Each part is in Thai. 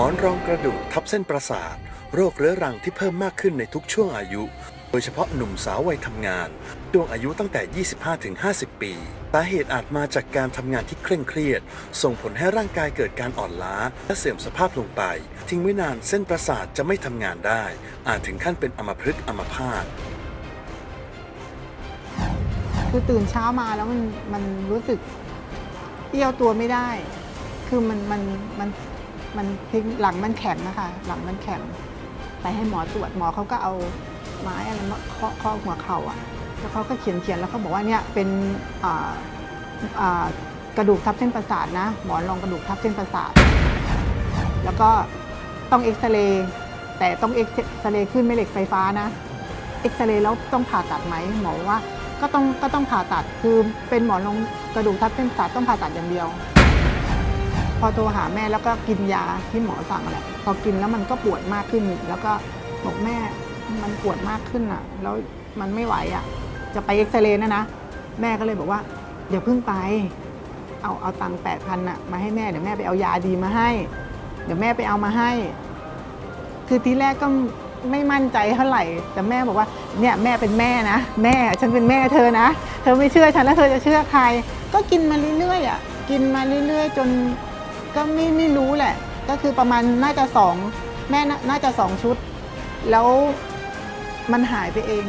มอนรองกระดูกทับเส้นประสาท โรคเรื้อรังที่เพิ่มมากขึ้นในทุกช่วงอายุ โดยเฉพาะหนุ่มสาววัยทำงานช่วงอายุตั้งแต่ 25-50 ปีสาเหตุอาจมาจากการทำงานที่เคร่งเครียด ส่งผลให้ร่างกายเกิดการอ่อนล้า และเสื่อมสภาพลงไป ทิ้งไว้นานเส้นประสาทจะไม่ทำงานได้ อาจถึงขั้นเป็นอัมพฤกษ์อัมพาตคือตื่นเช้ามาแล้วมันมันรู้สึกเอี้ยวตัวไม่ได้ คือมันมันมัน มันทิ้งหลังมันแข็งนะคะหลังมันแข็ง ไปให้หมอตรวจหมอเขาก็เอาไม้อะไรมาเคาะเคาะหัวเข่าอะแล้วเขาก็เขียนเขียนแล้วเขาบอกว่าเนี่ยเป็นกระดูกทับเส้นประสาทนะ หมอนรองกระดูกทับเส้นประสาท แล้วก็ต้องเอ็กซเรย์แต่ต้องเอ็กซเรย์ขึ้นแม่เหล็กไฟฟ้านะ เอ็กซเรย์แล้วต้องผ่าตัดไหมหมอว่าก็ต้องก็ต้องผ่าตัดคือเป็นหมอนรองกระดูกทับเส้นประสาทต้องผ่าตัดอย่างเดียว พอโทรหาแม่แล้วก็กินยาที่หมอสั่งแหละพอกินแล้วมันก็ปวดมากขึ้น แล้วก็บอกแม่มันปวดมากขึ้นอะ แล้วมันไม่ไหวอะ จะไปเอ็กซเรย์นะนะ แม่ก็เลยบอกว่าอย่าเพิ่งไป เอาเอาตังค์แปดพันอะมาให้แม่เดี๋ยวแม่ไปเอายาดีมาให้ เดี๋ยวแม่ไปเอามาให้ คือทีแรกก็ไม่มั่นใจเท่าไหร่ แต่แม่บอกว่าเนี่ยแม่เป็นแม่นะ แม่ฉันเป็นแม่เธอนะ เธอไม่เชื่อฉันแล้วเธอจะเชื่อใคร ก็กินมาเรื่อยๆอะ กินมาเรื่อย ๆ จน ก็ไม่ไม่รู้แหละ ก็คือประมาณน่าจะสองแม่น่าน่าจะสองชุด แล้วมันหายไปเอง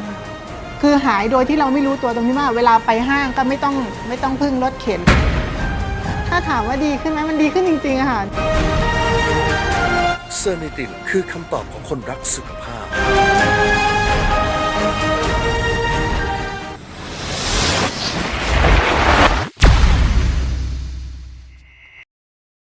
คือหายโดยที่เราไม่รู้ตัวตรงที่ว่า เวลาไปห้างก็ไม่ต้องไม่ต้องพึ่งรถเข็น ถ้าถามว่าดีขึ้นไหมมันดีขึ้นจริงๆอะค่ะ เซอร์นิตินคือคำตอบของคนรักสุขภาพ